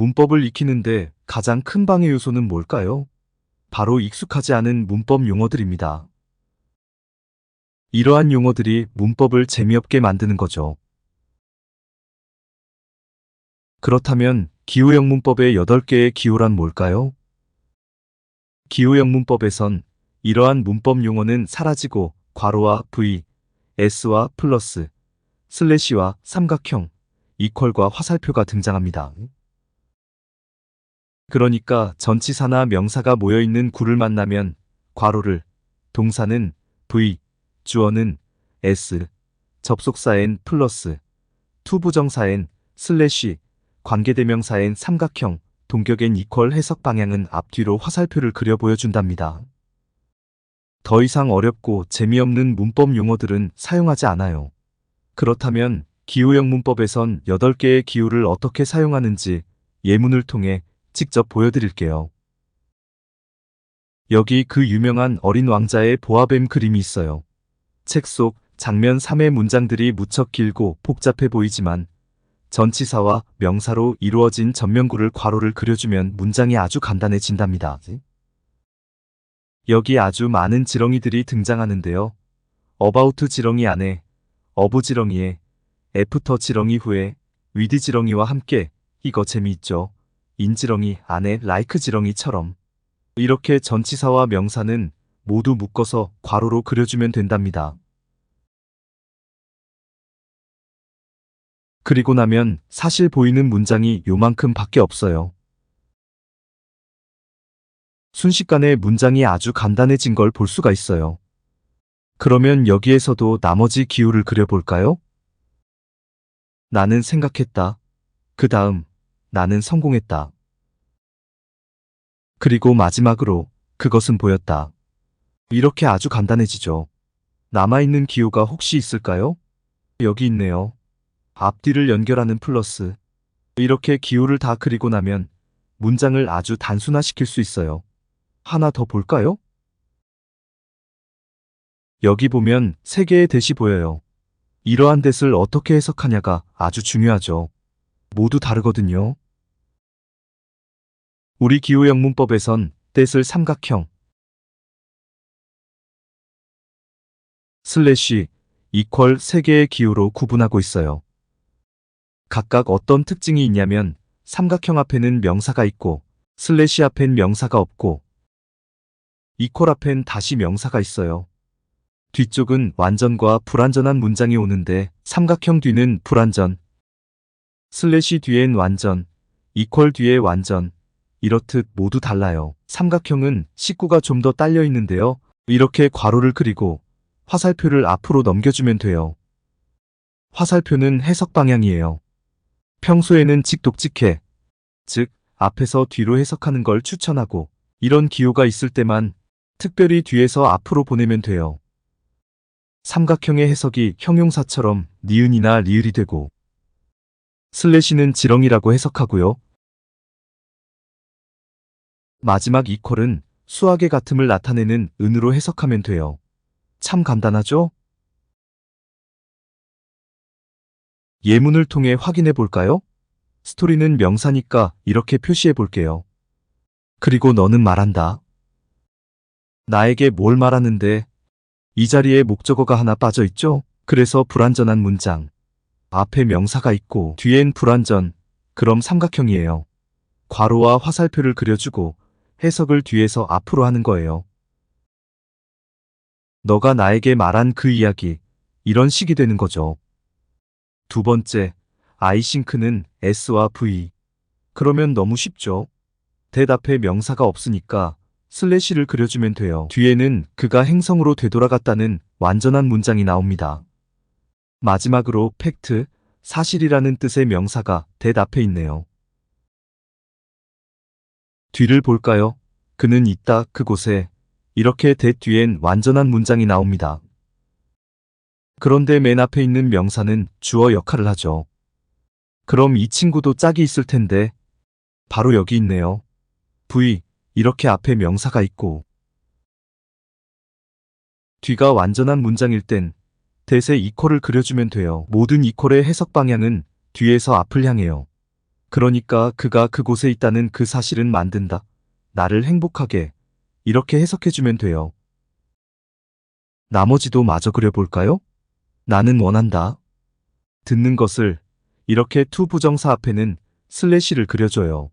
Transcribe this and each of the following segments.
문법을 익히는데 가장 큰 방해 요소는 뭘까요? 바로 익숙하지 않은 문법 용어들입니다. 이러한 용어들이 문법을 재미없게 만드는 거죠. 그렇다면 기호형 문법의 8개의 기호란 뭘까요? 기호형 문법에선 이러한 문법 용어는 사라지고 괄호와 v, s와 플러스, 슬래시와 삼각형, 이퀄과 화살표가 등장합니다. 그러니까 전치사나 명사가 모여있는 구를 만나면 괄호를, 동사는 v, 주어는 s, 접속사엔 플러스, 투부정사엔 슬래시, 관계대명사엔 삼각형, 동격엔 이퀄 해석 방향은 앞뒤로 화살표를 그려 보여준답니다. 더 이상 어렵고 재미없는 문법 용어들은 사용하지 않아요. 그렇다면 기호형 문법에선 8개의 기호를 어떻게 사용하는지 예문을 통해 직접 보여드릴게요. 여기 그 유명한 어린 왕자의 보아뱀 그림이 있어요. 책 속 장면 3의 문장들이 무척 길고 복잡해 보이지만 전치사와 명사로 이루어진 전면구를 괄호를 그려주면 문장이 아주 간단해진답니다. 여기 아주 많은 지렁이들이 등장하는데요. 어바우트 지렁이 안에, 어부 지렁이에, 애프터 지렁이 후에, 위드 지렁이와 함께 이거 재미있죠. 인지렁이 안에 라이크 지렁이처럼 이렇게 전치사와 명사는 모두 묶어서 괄호로 그려주면 된답니다. 그리고 나면 사실 보이는 문장이 요만큼 밖에 없어요. 순식간에 문장이 아주 간단해진 걸 볼 수가 있어요. 그러면 여기에서도 나머지 기호를 그려볼까요? 나는 생각했다. 그 다음, 나는 성공했다. 그리고 마지막으로, 그것은 보였다. 이렇게 아주 간단해지죠. 남아있는 기호가 혹시 있을까요? 여기 있네요. 앞뒤를 연결하는 플러스. 이렇게 기호를 다 그리고 나면 문장을 아주 단순화시킬 수 있어요. 하나 더 볼까요? 여기 보면 세 개의 대시 보여요. 이러한 대을 어떻게 해석하냐가 아주 중요하죠. 모두 다르거든요. 우리 기호형 문법에선 대을 삼각형, 슬래시, 이퀄 세 개의 기호로 구분하고 있어요. 각각 어떤 특징이 있냐면 삼각형 앞에는 명사가 있고 슬래시 앞엔 명사가 없고 이퀄 앞엔 다시 명사가 있어요. 뒤쪽은 완전과 불완전한 문장이 오는데 삼각형 뒤는 불완전, 슬래시 뒤엔 완전, 이퀄 뒤에 완전, 이렇듯 모두 달라요. 삼각형은 식구가 좀 더 딸려 있는데요. 이렇게 괄호를 그리고 화살표를 앞으로 넘겨주면 돼요. 화살표는 해석 방향이에요. 평소에는 직독직해, 즉 앞에서 뒤로 해석하는 걸 추천하고 이런 기호가 있을 때만 특별히 뒤에서 앞으로 보내면 돼요. 삼각형의 해석이 형용사처럼 니은이나 리을이 되고 슬래시는 지렁이라고 해석하고요. 마지막 이퀄은 수학의 같음을 나타내는 은으로 해석하면 돼요. 참 간단하죠? 예문을 통해 확인해 볼까요? 스토리는 명사니까 이렇게 표시해 볼게요. 그리고 너는 말한다. 나에게 뭘 말하는데 이 자리에 목적어가 하나 빠져 있죠? 그래서 불완전한 문장. 앞에 명사가 있고 뒤엔 불완전. 그럼 삼각형이에요. 괄호와 화살표를 그려주고 해석을 뒤에서 앞으로 하는 거예요. 너가 나에게 말한 그 이야기. 이런 식이 되는 거죠. 두 번째, 아이싱크는 S와 V. 그러면 너무 쉽죠? 대답에 명사가 없으니까 슬래시를 그려주면 돼요. 뒤에는 그가 행성으로 되돌아갔다는 완전한 문장이 나옵니다. 마지막으로 팩트, 사실이라는 뜻의 명사가 대답에 있네요. 뒤를 볼까요? 그는 있다 그곳에 이렇게 대 뒤엔 완전한 문장이 나옵니다. 그런데 맨 앞에 있는 명사는 주어 역할을 하죠. 그럼 이 친구도 짝이 있을 텐데 바로 여기 있네요. V 이렇게 앞에 명사가 있고 뒤가 완전한 문장일 땐 대세 이퀄을 그려주면 돼요. 모든 이퀄의 해석 방향은 뒤에서 앞을 향해요. 그러니까 그가 그곳에 있다는 그 사실은 만든다. 나를 행복하게. 이렇게 해석해주면 돼요. 나머지도 마저 그려볼까요? 나는 원한다. 듣는 것을 이렇게 투 부정사 앞에는 슬래시를 그려줘요.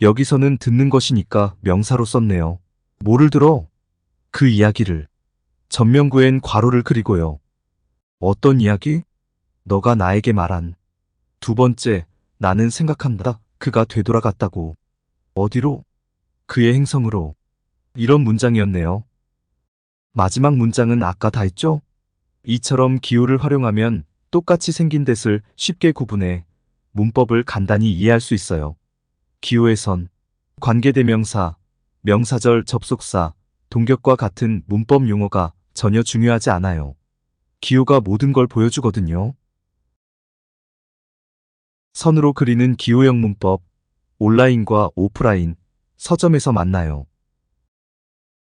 여기서는 듣는 것이니까 명사로 썼네요. 뭐를 들어? 그 이야기를. 전명구엔 괄호를 그리고요. 어떤 이야기? 너가 나에게 말한. 두 번째, 나는 생각한다. 그가 되돌아갔다고. 어디로? 그의 행성으로. 이런 문장이었네요. 마지막 문장은 아까 다 했죠? 이처럼 기호를 활용하면 똑같이 생긴 뜻을 쉽게 구분해 문법을 간단히 이해할 수 있어요. 기호에선 관계대명사, 명사절 접속사, 동격과 같은 문법 용어가 전혀 중요하지 않아요. 기호가 모든 걸 보여주거든요. 선으로 그리는 기호형 문법, 온라인과 오프라인, 서점에서 만나요.